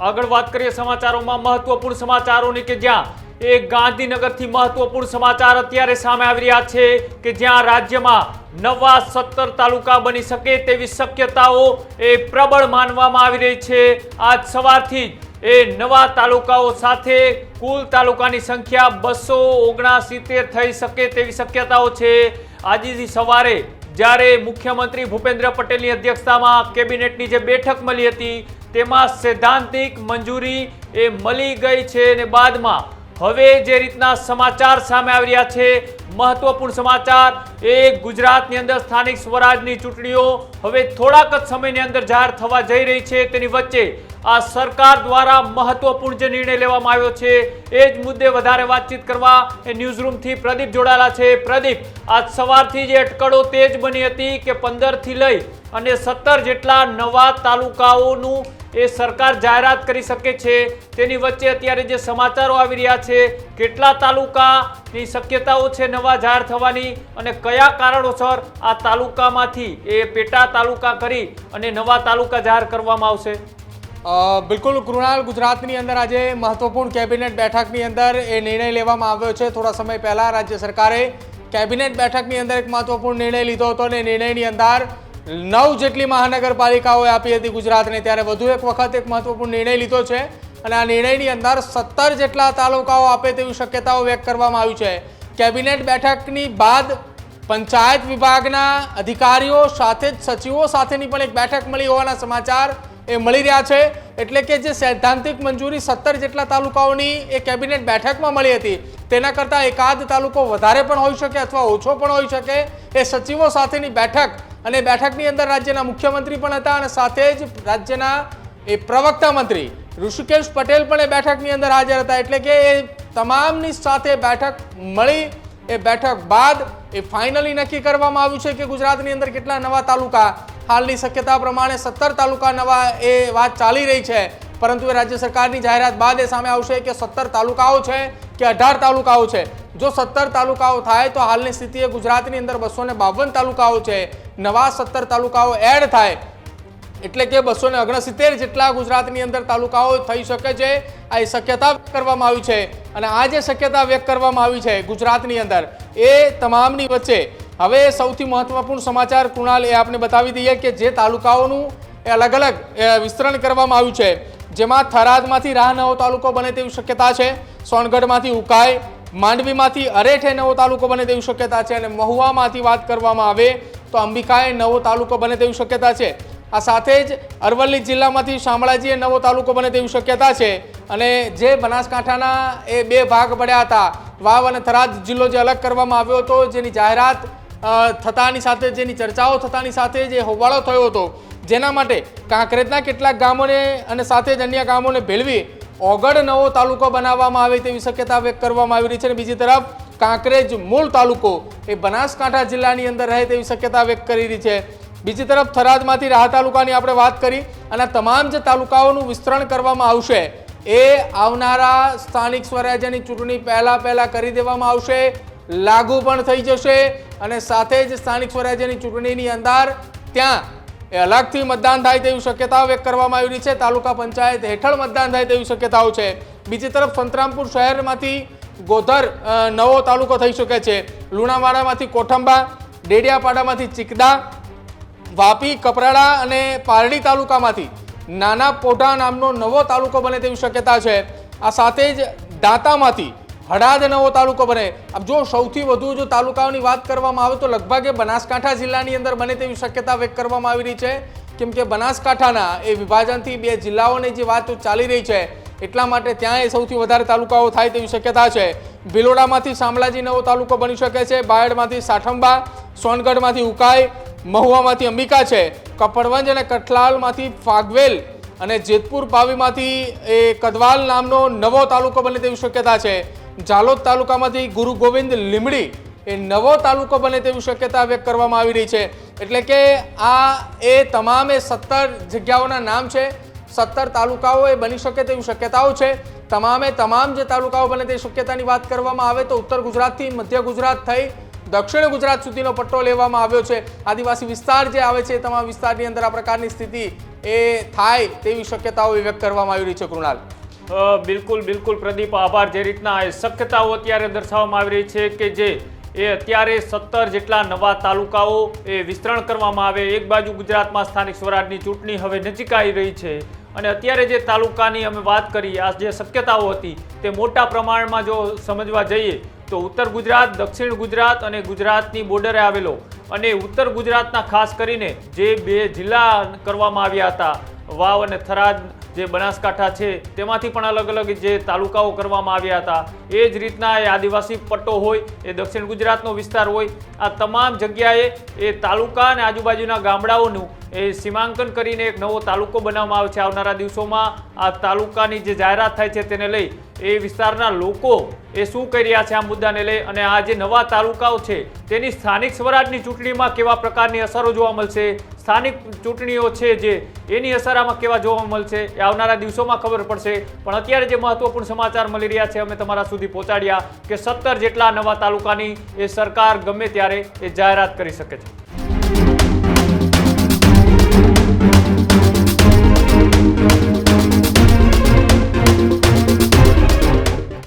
આગળ વાત કરીએ સમાચારોમાં મહત્વપૂર્ણ સમાચારોની કે જ્યાં એ ગાંધીનગરથી મહત્વપૂર્ણ સમાચાર અત્યારે સામે આવી રહ્યા છે કે જ્યાં રાજ્યમાં નવા સત્તર તાલુકા બની શકે તેવી શક્યતાઓ એ પ્રબળ માનવામાં આવી રહી છે. આજ સવારથી એ નવા તાલુકાઓ સાથે કુલ તાલુકાની સંખ્યા બસો ઓગણસિત્તેર થઈ શકે તેવી શક્યતાઓ છે. આજથી સવારે જ્યારે મુખ્યમંત્રી ભૂપેન્દ્ર પટેલની અધ્યક્ષતામાં કેબિનેટની જે બેઠક મળી હતી તેમાં સૈદ્ધાંતિક મંજૂરી એ મળી ગઈ છે અને બાદમાં હવે જે રીતના સમાચાર સામે આવી રહ્યા છે, મહત્વપૂર્ણ સમાચાર એ ગુજરાતની અંદર સ્થાનિક સ્વરાજની ચૂંટણીઓ હવે થોડાક જ સમયની અંદર જાહેર થવા જઈ રહી છે. તેની વચ્ચે આ સરકાર દ્વારા મહત્વપૂર્ણ જે નિર્ણય લેવામાં આવ્યો છે એ જ મુદ્દે વધારે વાતચીત કરવા એ ન્યૂઝરૂમથી પ્રદીપ જોડાયેલા છે. પ્રદીપ, આજ સવારથી જે અટકળો તેજ બની હતી કે પંદરથી લઈ અને સત્તર જેટલા નવા તાલુકાઓનું એ સરકાર જાહેરાત કરી શકે છે. તેની વચ્ચે અત્યારે જે સમાચારો આવી રહ્યા છે, કેટલા તાલુકાની શક્યતાઓ છે નવા જાહેર થવાની અને કયા કારણોસર આ તાલુકામાંથી એ પેટા તાલુકા કરી અને નવા તાલુકા જાહેર કરવામાં આવશે? બિલકુલ કૃણાલ, ગુજરાતની અંદર આજે મહત્વપૂર્ણ કેબિનેટ બેઠકની અંદર એ નિર્ણય લેવામાં આવ્યો છે. થોડા સમય પહેલાં રાજ્ય સરકારે કેબિનેટ બેઠકની અંદર એક મહત્વપૂર્ણ નિર્ણય લીધો હતો અને નિર્ણયની અંદર નવ જેટલી મહાનગરપાલિકાઓએ આપી હતી ગુજરાતને, ત્યારે વધુ એક વખત એક મહત્વપૂર્ણ નિર્ણય લીધો છે અને આ નિર્ણયની અંદર સત્તર જેટલા તાલુકાઓ આપે તેવી શક્યતાઓ વ્યક્ત કરવામાં આવી છે. કેબિનેટ બેઠકની બાદ પંચાયત વિભાગના અધિકારીઓ સાથે જ સચિવો સાથેની પણ એક બેઠક મળી હોવાના સમાચાર એ મળી રહ્યા છે. એટલે કે જે સૈદ્ધાંતિક મંજૂરી સત્તર જેટલા તાલુકાઓની એ કેબિનેટ બેઠકમાં મળી હતી, તેના કરતાં એકાદ તાલુકો વધારે પણ હોઈ શકે અથવા ઓછો પણ હોઈ શકે એ સચિવો સાથેની બેઠક અને બેઠકની અંદર રાજ્યના મુખ્યમંત્રી પણ હતા અને સાથે જ રાજ્યના એ પ્રવક્તા મંત્રી ઋષિકેશ પટેલ પણ એ બેઠકની અંદર હાજર હતા. એટલે કે એ તમામની સાથે બેઠક મળી, એ બેઠક બાદ એ ફાઇનલી નક્કી કરવામાં આવ્યું છે કે ગુજરાતની અંદર કેટલા નવા તાલુકા હાલની શક્યતા પ્રમાણે સત્તર તાલુકા નવા એ વાત ચાલી રહી છે. પરંતુ એ રાજ્ય સરકારની જાહેરાત બાદ એ સામે આવશે કે સત્તર તાલુકાઓ છે. કે અઢાર તાલુકાઓ છે. જો સત્તર તાલુકાઓ થાય તો હાલની સ્થિતિએ ગુજરાતની અંદર બસો બાવન તાલુકાઓ છે. નવા સત્તર તાલુકાઓ એડ થાય એટલે કે બસો ને ઓગણસિત્તેર જેટલા ગુજરાતની અંદર તાલુકાઓ થઈ શકે છે. આ એ શક્યતા વ્યક્ત કરવામાં આવી છે. અને આ જે શક્યતા વ્યક્ત કરવામાં આવી છે ગુજરાતની અંદર એ તમામની વચ્ચે હવે સૌથી મહત્વપૂર્ણ સમાચાર કૃણાલ એ આપને બતાવી દઈએ કે જે તાલુકાઓનું અલગ અલગ વિસ્તરણ કરવામાં આવ્યું છે. જેમાં થરાદમાંથી રાહ નવો તાલુકો બને તેવી શક્યતા છે. સોનગઢમાંથી ઉકાઈ, માંડવીમાંથી અરેઠે નવો તાલુકો બને તેવી શક્યતા છે અને મહુવામાંથી વાત કરવામાં આવે તો અંબિકાએ નવો તાલુકો બને તેવી શક્યતા છે. આ સાથે જ અરવલ્લી જિલ્લામાંથી શામળાજીએ નવો તાલુકો બને તેવી શક્યતા છે અને જે બનાસકાંઠાના એ બે ભાગ પડ્યા હતા. વાવ અને થરાદ જિલ્લો જે અલગ કરવામાં આવ્યો હતો, જેની જાહેરાત થતાની સાથે, જેની ચર્ચાઓ થતાની સાથે જે હોબાળો થયો હતો, જેના માટે કાંકરેજના કેટલાક ગામોને અને સાથે જ અન્ય ગામોને ભેળવી ઓગળ નવો તાલુકો બનાવવામાં આવે તેવી શક્યતા વ્યક્ત કરવામાં આવી રહી છે. અને બીજી તરફ, કાંકરેજ મૂળ તાલુકો એ બનાસકાંઠા જિલ્લાની અંદર રહે તેવી શક્યતા વ્યક્ત કરી રહી છે. બીજી તરફ, થરાદમાંથી રાહ તાલુકાની આપણે વાત કરી અને તમામ જે તાલુકાઓનું વિસ્તરણ કરવામાં આવશે એ આવનારા સ્થાનિક સ્વરાજ્યની ચૂંટણી પહેલાં પહેલાં કરી દેવામાં આવશે. લાગુ પણ થઈ જશે અને સાથે જ સ્થાનિક સ્વરાજ્યની ચૂંટણીની અંદર ત્યાં એ અલગથી મતદાન થાય તેવી શક્યતાઓ વ્યક્ત કરવામાં આવી રહી છે. તાલુકા પંચાયત હેઠળ મતદાન થાય તેવી શક્યતાઓ છે. બીજી તરફ સંતરામપુર શહેરમાંથી ગોધર નવો તાલુકો થઈ શકે છે. લુણાવાડામાંથી કોઠંબા, ડેડિયાપાડામાંથી ચિકદા, વાપી, કપરાડા અને પારડી તાલુકામાંથી નાના પોઢા નામનો નવો તાલુકો બને તેવી શક્યતા છે. આ સાથે જ દાંતામાંથી હળાદ નવો તાલુકો બને. આમ જો સૌથી વધુ જો તાલુકાઓની વાત કરવામાં આવે તો લગભગ એ બનાસકાંઠા જિલ્લાની અંદર બને તેવી શક્યતા વ્યક્ત કરવામાં આવી રહી છે. કેમ કે બનાસકાંઠાના એ વિભાજનથી બે જિલ્લાઓની જે વાત ચાલી રહી છે, એટલા માટે ત્યાં સૌથી વધારે તાલુકાઓ થાય તેવી શક્યતા છે. ભિલોડામાંથી શામળાજી નવો તાલુકો બની શકે છે, બાયડમાંથી સાઠંબા, સોનગઢમાંથી ઉકાઈ, મહુવામાંથી અંબિકા છે. કપડવંજ અને કઠલાલમાંથી ફાગવેલ અને જેતપુર પાવીમાંથી એ કદવાલ નામનો નવો તાલુકો બને તેવી શક્યતા છે. જાલોદ તાલુકામાંથી ગુરુ ગોવિંદ લીમડી એ નવો તાલુકો બને તેવી શક્યતા વ્યક્ત કરવામાં આવી રહી છે. એટલે કે આ એ તમામે સત્તર જગ્યાઓના નામ છે. સત્તર તાલુકાઓ એ બની શકે તેવી શક્યતાઓ છે. તમામે તમામ જે તાલુકાઓ બને તે શક્યતાની વાત કરવામાં આવે તો ઉત્તર ગુજરાતથી મધ્ય ગુજરાત થઈ દક્ષિણ ગુજરાત સુધીનો પટ્ટો લેવામાં આવ્યો છે. આદિવાસી વિસ્તાર જે આવે છે એ તમામ વિસ્તારની અંદર આ પ્રકારની સ્થિતિ એ થાય તેવી શક્યતાઓ વ્યક્ત કરવામાં આવી રહી છે કૃણાલ. બિલકુલ બિલકુલ પ્રદીપ, આભાર. જે રીતના શક્યતાઓ અત્યારે દર્શાવવામાં આવી રહી છે કે જે એ અત્યારે સત્તર જેટલા નવા તાલુકાઓ એ વિસ્તરણ કરવામાં આવે. એક બાજુ ગુજરાતમાં સ્થાનિક સ્વરાજની ચૂંટણી હવે નજીક આવી રહી છે. અને અત્યારે જે તાલુકાની અમે વાત કરી, આ જે શક્યતાઓ હતી તે મોટા પ્રમાણમાં જો સમજવા જઈએ, તો ઉત્તર ગુજરાત, દક્ષિણ ગુજરાત અને ગુજરાતની બોર્ડરે આવેલો. અને ઉત્તર ગુજરાતના ખાસ કરીને જે બે જિલ્લા કરવામાં આવ્યા હતા, વાવ અને થરાદ જે બનાસકાંઠા છે, તેમાંથી પણ અલગ અલગ જે તાલુકાઓ કરવામાં આવ્યા હતા. એ જ રીતના એ આદિવાસી પટ્ટો હોય, એ દક્ષિણ ગુજરાતનો વિસ્તાર હોય, આ તમામ જગ્યાએ એ તાલુકા અને આજુબાજુના ગામડાઓનું એ સીમાંકન કરીને એક નવો તાલુકો બનાવવામાં આવે છે. આવનારા દિવસોમાં આ તાલુકાની જે જાહેરાત થાય છે તેને લઈ એ વિસ્તારના લોકો એ શું કરી રહ્યા છે આ મુદ્દાને લઈ અને આ જે નવા તાલુકાઓ છે તેની સ્થાનિક સ્વરાજની ચૂંટણીમાં કેવા પ્રકારની અસરો જોવા મળશે? સ્થાનિક ચૂંટણીઓ છે જે એની અસર આમાં કેવા જોવા મળશે? એ આવનારા દિવસોમાં ખબર પડશે. પણ અત્યારે જે મહત્વપૂર્ણ સમાચાર મળી રહ્યા છે, અમે તમારા સુધી પહોંચાડ્યા કે સત્તર જેટલા નવા તાલુકાની એ સરકાર ગમે ત્યારે એ જાહેરાત કરી શકે છે.